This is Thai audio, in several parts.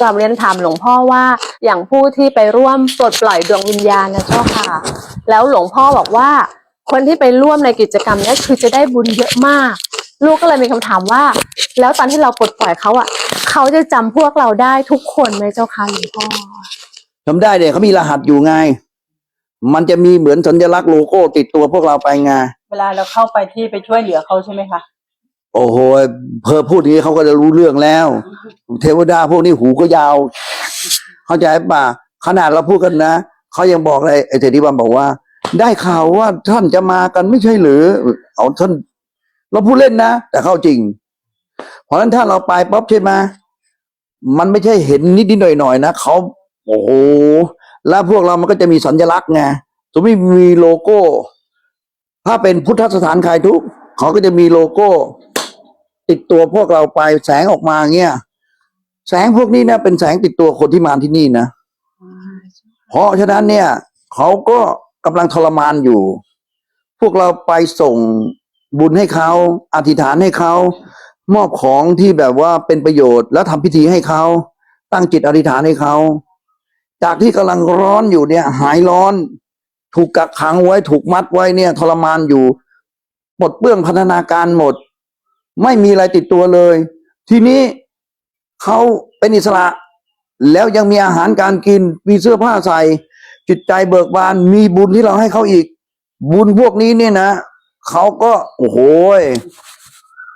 กลับเรียนถามหลวงพ่อว่าอย่างผู้ที่ไปร่วมปลดปล่อยดวงวิญญาณนะเจ้าค่ะ แล้วหลวงพ่อบอกว่า คนที่ไปร่วมในกิจกรรมเนี้ยคือจะได้บุญเยอะมาก ลูกก็เลยมีคำถามว่า แล้วตอนที่เราปลดปล่อยเขาอะเขาจะจำพวกเราได้ทุกคนไหมเจ้าค่ะหลวงพ่อทำได้เนี่ยเขามีรหัสอยู่ไง มันจะมีเหมือนสัญลักษณ์โลโก้ติดตัวพวกเราไปไงเวลาเราเข้าไปที่ไปช่วยเหลือเขาใช่ไหมคะ โอ้โหเพอพูดนี้เขาก็จะรู้เรื่องแล้ว เทวดาพวกนี้หูก็ยาว เข้าใจป่ะขนาดเราพูดกันนะเขายังบอกเลยไอ้เจดีบัมบอกว่า ได้ข่าวว่าท่านจะมากันไม่ใช่หรือ เอาท่าน เราพูดเล่นนะ แต่เข้าจริง เพราะฉะนั้นถ้าเราไปปั๊บใช่ไหมมันไม่ใช่เห็นนิดนิดหน่อยหน่อยๆนะเขาโอ้โหแล้วพวกเรามันก็จะมีสัญลักษณ์ไงสมมติมีโลโก้ ถ้าเป็นพุทธสถานใครทุกเขาก็จะมีโลโก้ ติดตัวพวกเราไปแสงออกมาเงี้ยแสงพวกนี้นะเป็นแสงติดตัวคนที่มาที่นี่นะเพราะฉะนั้นเนี่ย เขาก็กำลังทรมานอยู่ พวกเราไปส่งบุญให้เขาอธิษฐานให้เขามอบของที่แบบว่าเป็นประโยชน์ แล้วทำพิธีให้เขาตั้งจิตอธิษฐานให้เขาจากที่กำลังร้อนอยู่เนี่ย หายร้อน ถูกกักขังไว้ถูกมัดไว้เนี่ย ทรมานอยู่ปลดเปลื้องพัฒนาการหมด ไม่มีอะไรติดตัวเลย ทีนี้เขาเป็นอิสระ แล้วยังมีอาหารการกิน มีเสื้อผ้าใส่ จิตใจเบิกบาน มีบุญที่เราให้เขาอีก บุญพวกนี้เนี่ยนะเขาก็โอ้โห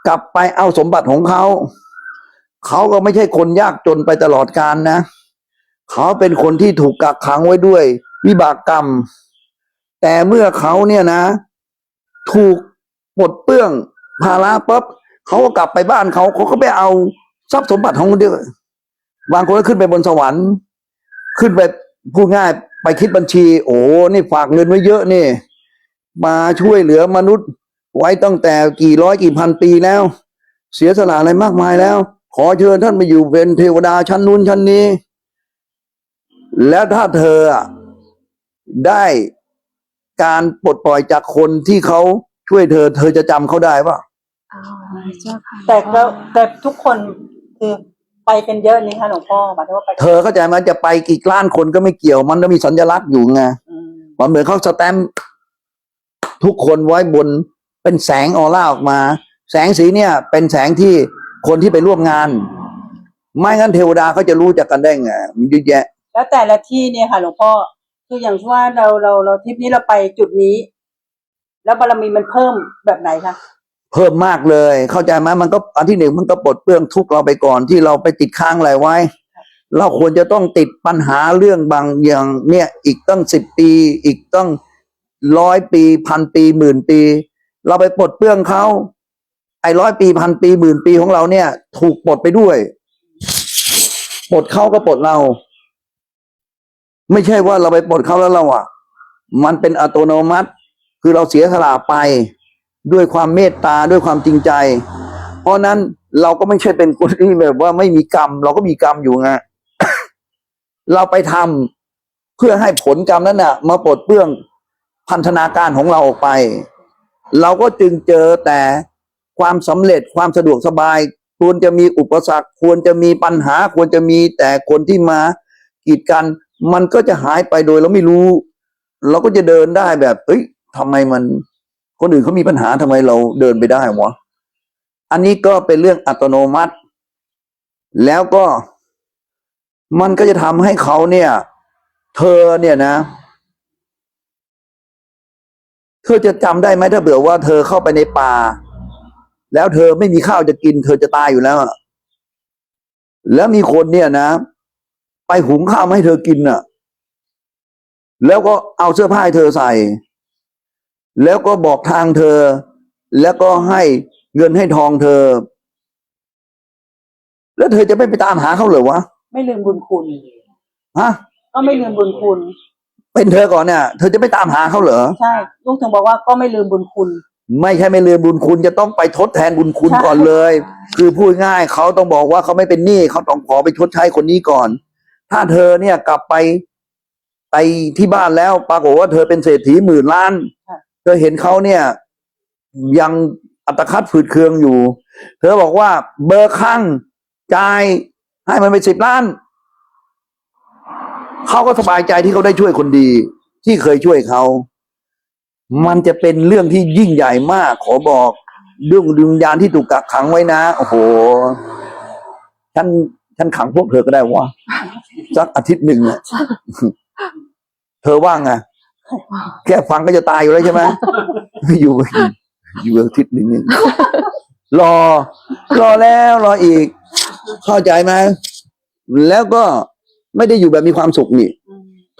กลับไปเอาสมบัติของเขา เขาก็ไม่ใช่คนยากจนไปตลอดกาลนะ เขาเป็นคนที่ถูกกักขังไว้ด้วย วิบากกรรม แต่เมื่อเขาเนี่ยนะ ถูกปลดเปลื้องภาระปั๊บ เขาก็กลับไปบ้านเขาเขาก็ไปเอาทรัพย์สมบัติของคนเดียวบางคนก็ขึ้นไปบนสวรรค์ ขึ้นไปพูดง่ายไปคิดบัญชี โอ้นี่ฝากเงินไว้เยอะนี่ มาช่วยเหลือมนุษย์ ไว้ตั้งแต่กี่ร้อยกี่พันปีแล้ว เสียสละอะไรมากมายแล้ว ขอเชิญท่านมาอยู่เป็นเทวดาชั้นนู้นชั้นนี้ แล้วถ้าเธอได้การปลดปล่อยจากคนที่เขาช่วยเธอ เธอจะจำเขาได้ปะ อ๋อเจ้าค่ะแต่ก็แต่ทุกคนคือไปกันเยอะนี่ค่ะหลวงพ่อหมายถึงว่าไปเธอเข้าใจไหมจะไปกี่ล้านคนก็ไม่เกี่ยว มันต้องมีสัญลักษณ์อยู่ไงอืมมันเหมือนเขาสแตมป์ทุกคนไว้บนเป็นแสงออร่าออกมา แสงสีเนี่ย เป็นแสงที่คนที่ไปร่วมงาน ไม่งั้นเทวดาเขาจะรู้จักกันได้ไงมันเยอะแยะ แล้วแต่ละที่เนี่ยค่ะหลวงพ่อคืออย่างที่ว่าเราเราเราทริปนี้เราไปจุดนี้ แล้วบารมีมันเพิ่มแบบไหนคะ เพิ่มมากเลย เข้าใจไหมมันก็อันที่หนึ่งมันก็ปลดเปลื้องทุกเราไปก่อนที่เราไปติดค้างอะไรไว้ เราควรจะต้องติดปัญหาเรื่องบางอย่างเนี่ยอีกตั้งสิบปี อีกตั้งร้อยปีพันปีหมื่นปี เราไปปลดเปลื้องเขาไอ้ร้อยปีพันปีหมื่นปีของเราเนี่ย ถูกปลดไปด้วยปลดเขาก็ปลดเรา ไม่ใช่ว่าเราไปปลดเขาแล้วเราอะ มันเป็นอัตโนมัติ คือเราเสียสละไป ด้วยความเมตตาด้วยความจริงใจ เพราะนั้นเราก็ไม่ใช่เป็นคนที่แบบว่าไม่มีกรรม เราก็มีกรรมอยู่ไงเราไปทำเพื่อให้ผลกรรมนั้นน่ะ มาปลดเปลื้องพันธนาการของเราออกไป เราก็จึงเจอแต่ความสำเร็จความสะดวกสบาย ควรจะมีอุปสรรค ควรจะมีปัญหา ควรจะมีแต่คนที่มากีดกัน มันก็จะหายไปโดยเราไม่รู้ เราก็จะเดินได้แบบ เอ้ยทำไมมัน คนอื่นเขามีปัญหาทำไมเราเดินไปได้วะอันนี้ก็เป็นเรื่องอัตโนมัติ แล้วก็มันก็จะทำให้เขาเนี่ย เธอเนี่ยนะ เธอจะจำได้ไหมถ้าเผื่อว่าเธอเข้าไปในป่า แล้วเธอไม่มีข้าวจะกิน เธอจะตายอยู่แล้วแล้วมีคนเนี่ยนะ ไปหุงข้าวมาให้เธอกินน่ะ แล้วก็เอาเสื้อผ้าให้เธอใส่ แล้วก็บอกทางเธอ แล้วก็ให้เงินให้ทองเธอ แล้วเธอจะไม่ไปตามหาเขาเหรอวะไม่ลืมบุญคุณฮะก็ไม่ลืมบุญคุณ เป็นเธอก่อนเนี่ย เธอจะไม่ตามหาเขาเหรอใช่ลูกถึงบอกว่าก็ไม่ลืมบุญคุณ ไม่ใช่ไม่ลืมบุญคุณจะต้องไปทดแทนบุญคุณใช่ก่อนเลย คือพูดง่ายเขาต้องบอกว่าเขาไม่เป็นหนี้เขาต้องขอไปชดใช้คนนี้ก่อน ถ้าเธอเนี่ยกลับไปไปที่บ้านแล้วปรากฏว่าเธอเป็นเศรษฐีหมื่นล้าน เธอเห็นเขาเนี่ย ยังอัตคัดฝืดเคืองอยู่ เธอบอกว่า เบอร์ข้างจ่ายให้มันไปสิบล้าน เขาก็สบายใจที่เขาได้ช่วยคนดี ที่เคยช่วยเขา มันจะเป็นเรื่องที่ยิ่งใหญ่มาก ขอบอกเรื่องดวงญาณที่ถูกกักขังไว้นะ โอ้โหฉันฉันขังพวกเธอก็ได้วะสักอาทิตย์หนึ่งเธอว่างไง แค่ฟังก็จะตายอยู่แล้วใช่ไหมอยู่อยู่อาทิตย์หนึ่งเนี่ยรอ รอแล้วรออีก เข้าใจไหมแล้วก็ไม่ได้อยู่แบบมีความสุขนี่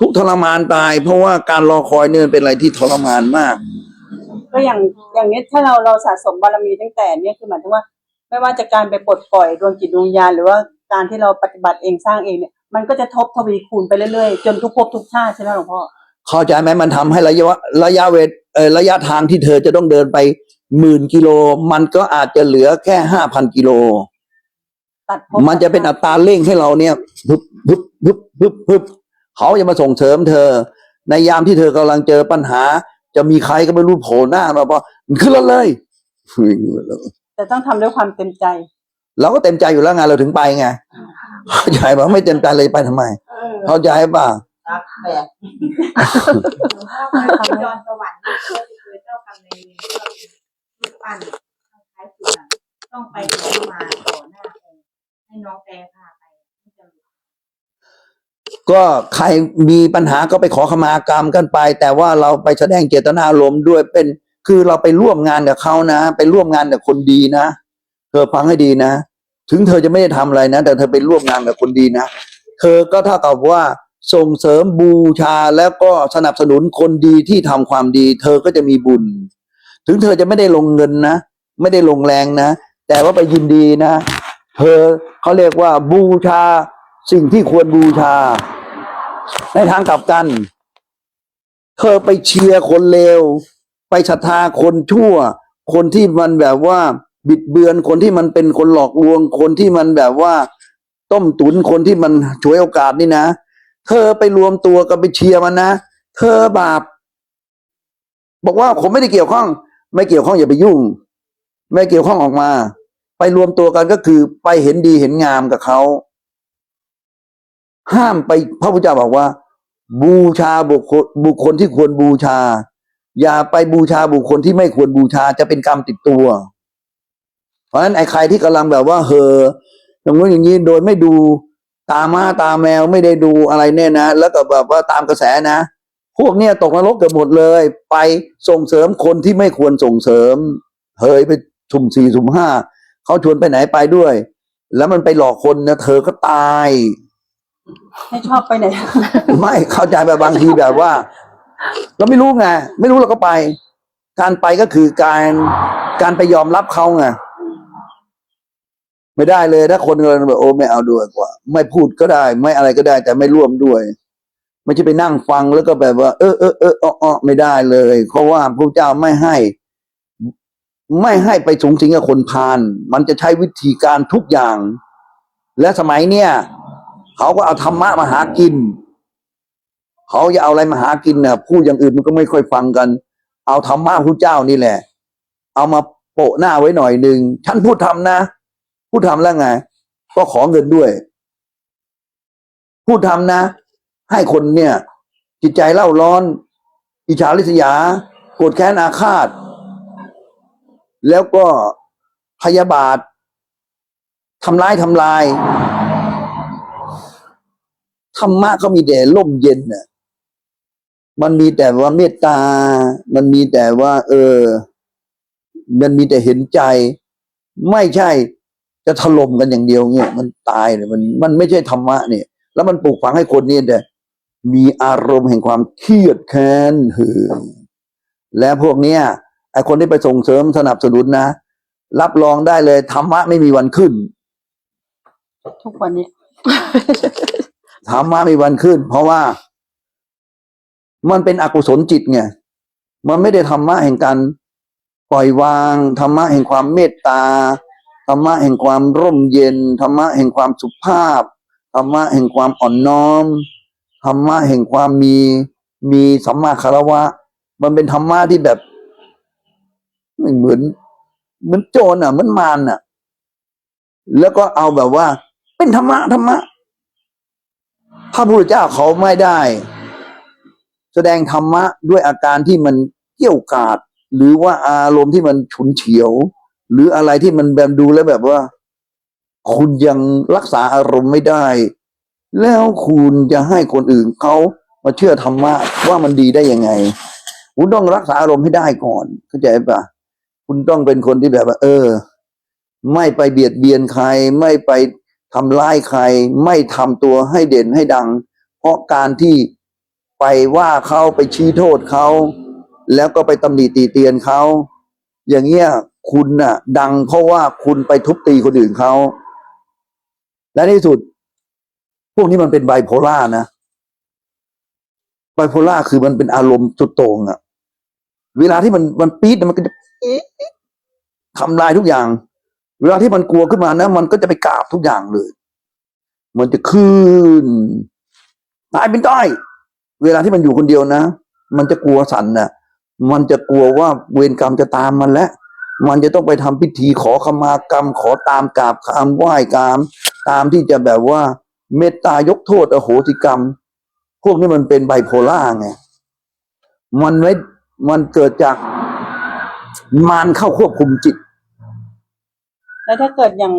ทุกข์ทรมานตาย เพราะว่าการรอคอยเนี่ยมันเป็นอะไรที่ทรมานมาก ก็อย่างอย่างนี้ถ้าเราเราสะสมบารมีตั้งแต่เนี่ยคือหมายถึงว่า ไม่ว่าจะการไปปลดปล่อยดวงจิตดวงวิญญาณหรือว่าการที่เราปฏิบัติเองสร้างเองเนี่ย มันก็จะทบทวีคูณไปเรื่อยๆ จนทุกภพทุกชาติใช่ไหมหลวงพ่อ เข้าใจไหมมันทำให้ระยะระยะเวทเออระยะทางที่เธอจะต้องเดินไปหมื่นกิโล มันก็อาจจะเหลือแค่ห้าพันกิโลตัดภพมันจะเป็นอัตราเร่งให้เราเนี่ยพึบพึบพึบพึบพึบเขาจะมาส่งเสริมเธอ ในยามที่เธอกำลังเจอปัญหา จะมีใครก็ไม่รู้โผล่หน้ามาบอกขึ้นรถเลยแต่ต้องทำด้วยความเต็มใจ เราก็เต็มใจอยู่แล้วไงเราถึงไปไงเข้าใจป่ะไม่เต็มใจเลยไปทำไมเข้าใจป่ะ รักแบบหลวงพ่อคะที่จรสวรรค์นี่เคยเคยเจ้ากรรมนายเวรที่เราเป็นรูปปั้นคล้ายสุนัขต้องไปขอมาต่อหน้าองค์ให้น้องแปรพาไปที่จะรู้ก็ใครมีปัญหาก็ไปขอขมากรรมกันไป แต่ว่าเราไปแสดงเจตนารมณ์ด้วยเป็นคือเราไปร่วมงานกับเขานะ ไปร่วมงานกับคนดีนะ เธอฟังให้ดีนะ ถึงเธอจะไม่ได้ทำอะไรนะ แต่เธอไปร่วมงานกับคนดีนะ เธอก็เท่ากับว่า ส่งเสริมบูชาแล้วก็สนับสนุนคนดีที่ทำความดี เธอก็จะมีบุญ ถึงเธอจะไม่ได้ลงเงินนะ ไม่ได้ลงแรงนะ แต่ว่าไปยินดีนะ เธอเขาเรียกว่าบูชาสิ่งที่ควรบูชา ในทางกลับกัน เธอไปเชียร์คนเลว ไปศรัทธาคนชั่ว คนที่มันแบบว่าบิดเบือนคนที่มันเป็นคนหลอกลวง คนที่มันแบบว่า ต้มตุนคนที่มันฉวยโอกาสนี่นะ เธอไปรวมตัวกันไปเชียร์มันนะ เธอบาป บอกว่าผมไม่ได้เกี่ยวข้อง ไม่เกี่ยวข้องอย่าไปยุ่ง ไม่เกี่ยวข้องออกมา ไปรวมตัวกันก็คือไปเห็นดีเห็นงามกับเขา ห้ามไปพระพุทธเจ้าบอกว่า บูชาบุคคลบุคคลที่ควรบูชา อย่าไปบูชาบุคคลที่ไม่ควรบูชาจะเป็นกรรมติดตัว เพราะฉะนั้นไอ้ใครที่กำลังแบบว่าเฮออย่างนู้นอย่างนี้โดยไม่ดู ตาม้าตาแมวไม่ได้ดูอะไรเนี่ยนะ แล้วก็แบบว่าตามกระแสนะ พวกเนี้ยตกนรกเกือบหมดเลย ไปส่งเสริมคนที่ไม่ควรส่งเสริมเฮ้ยไปสุ่มสี่สุ่มห้าเขาชวนไปไหนไปด้วย แล้วมันไปหลอกคนนะเธอก็ตายให้ชอบไปไหน ไม่เข้าใจแบบบางทีแบบว่า เราไม่รู้ไงไม่รู้เราก็ไป การไปก็คือการการไปยอมรับเขาไง ไม่ได้เลย ถ้าคนเงินแบบโอ้ไม่เอาด้วยกว่า ไม่พูดก็ได้ ไม่อะไรก็ได้ แต่ไม่ร่วมด้วยไม่ใช่ไปนั่งฟังแล้วก็แบบว่า เออเออเอออ้ออ้อไม่ได้เลยเพราะว่าพระเจ้าไม่ให้ ไม่ให้ไปสูงสิงกับคนพาลมันจะใช้วิธีการทุกอย่าง และสมัยเนี้ยเขาก็เอาธรรมะมาหากินเขาจะเอาอะไรมาหากินน่ะพูดอย่างอื่นมันก็ไม่ค่อยฟังกัน เอาธรรมะพระเจ้านี่แหละ เอามาโปะหน้าไว้หน่อยหนึ่งฉันพูดทำนะ พูดทำแล้วไง ก็ขอเงินด้วยพูดทำนะ ให้คนเนี่ย จิตใจเล่าร้อน อิจฉาริษยา โกรธแค้นอาฆาต แล้วก็พยาบาททำร้ายทำลายธรรมะก็มีแต่ร่มเย็นน่ะมันมีแต่ว่าเมตตา มันมีแต่ว่า เออ มันมีแต่เห็นใจ ไม่ใช่ จะถล่มกันอย่างเดียวเนี่ยมันตายเลยมันมันไม่ใช่ธรรมะเนี่ย แล้วมันปลูกฝังให้คนเนี่ยแต่มีอารมณ์แห่งความเครียดแค้นหือและพวกเนี้ยไอคนที่ไปส่งเสริมสนับสนุนนะรับรองได้เลยธรรมะไม่มีวันขึ้น ทุกวันนี้ธรรมะมีวันขึ้น เพราะว่า มันเป็นอกุศลจิตไงมันไม่ได้ธรรมะแห่งการปล่อยวางธรรมะแห่งความเมตตา ธรรมะแห่งความร่มเย็น ธรรมะแห่งความสุภาพ ธรรมะแห่งความอ่อนน้อม ธรรมะแห่งความมีมีสัมมาคารวะ มันเป็นธรรมะที่แบบไม่เหมือนเหมือนโจรอะเหมือนมารอะ แล้วก็เอาแบบว่า เป็นธรรมะธรรมะพระพุทธเจ้าเขาไม่ได้ แสดงธรรมะด้วยอาการที่มันเกี่ยวกาด หรือว่าอารมณ์ที่มันฉุนเฉียว หรืออะไรที่มันแบบดูแล้วแบบว่า คุณยังรักษาอารมณ์ไม่ได้ แล้วคุณจะให้คนอื่นเขามาเชื่อธรรมะว่ามันดีได้ยังไง คุณต้องรักษาอารมณ์ให้ได้ก่อน เข้าใจปะคุณต้องเป็นคนที่แบบว่า เออ ไม่ไปเบียดเบียนใคร ไม่ไปทำร้ายใคร ไม่ทำตัวให้เด่นให้ดัง เพราะการที่ไปว่าเขาไปชี้โทษเขา แล้วก็ไปตำหนิตีเตียนเขา อย่างเงี้ย คุณน่ะ ดังเพราะว่าคุณไปทุบตีคนอื่นเขา และในที่สุด พวกนี้มันเป็นไบโพล่านะไบโพล่าคือมันเป็นอารมณ์สุดโต่งอะเวลาที่มันมันปี๊ดมันก็จะทำลายทุกอย่าง เวลาที่มันกลัวขึ้นมานะมันก็จะไปกราบทุกอย่างเลย มันจะขึ้นตายเป็นต้อยเวลาที่มันอยู่คนเดียวนะ มันจะกลัวสั่นนะมันจะกลัวว่าเวรกรรมจะตามมันแล้ว มันจะต้องไปทำพิธีขอขมากรรม ขอตามกราบคำไหว้กรรมตามที่จะแบบว่า เมตตายกโทษอโหสิกรรม พวกนี้มันเป็นไบโพล่าไงมันไม่มันเกิดจากมารเข้าควบคุมจิต แล้วถ้าเกิดอย่าง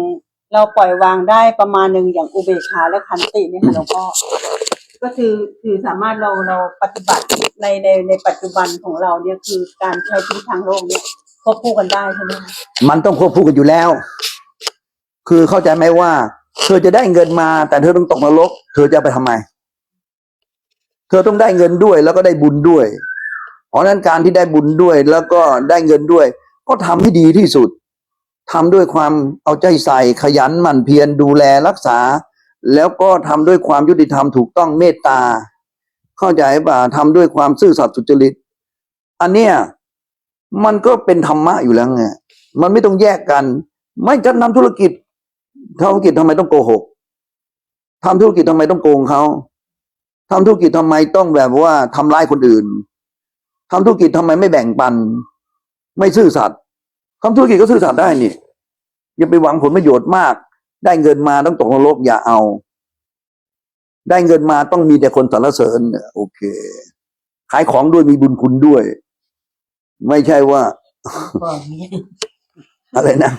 เราปล่อยวางได้ประมาณหนึ่งอย่างอุเบกขาและขันติเนี่ยค่ะหลวงพ่อก็คือคือสามารถเราเราปฏิบัติในในในปัจจุบันของเราเนี่ยคือการใช้ชีวิตทางโลกเนี่ย ควบคู่กันได้ใช่ไหมคะมันต้องควบคู่กันอยู่แล้ว คือเข้าใจไหมว่า เธอจะได้เงินมา แต่เธอต้องตกนรก เธอจะไปทำไม เธอต้องได้เงินด้วยแล้วก็ได้บุญด้วย เพราะนั้นการที่ได้บุญด้วยแล้วก็ได้เงินด้วย ก็ทำให้ดีที่สุดทำด้วยความเอาใจใส่ขยันหมั่นเพียรดูแลรักษา แล้วก็ทำด้วยความยุติธรรมถูกต้องเมตตา เข้าใจป่ะทำด้วยความซื่อสัตย์สุจริต อันเนี้ย มันก็เป็นธรรมะอยู่แล้วไงมันไม่ต้องแยกกัน ไม่จะทำธุรกิจทำธุรกิจทำไมต้องโกหกทำธุรกิจทำไมต้องโกงเขาทำธุรกิจทำไมต้องแบบว่าทำร้ายคนอื่นทำธุรกิจทำไมไม่แบ่งปัน ไม่ซื่อสัตย์ทำธุรกิจก็ซื่อสัตย์ได้นี่อย่าไปหวังผลประโยชน์มาก ได้เงินมาต้องตกนรกอย่าเอา ได้เงินมาต้องมีแต่คนสรรเสริญโอเค ขายของด้วยมีบุญคุณด้วย ไม่ใช่ว่า อะไรนะ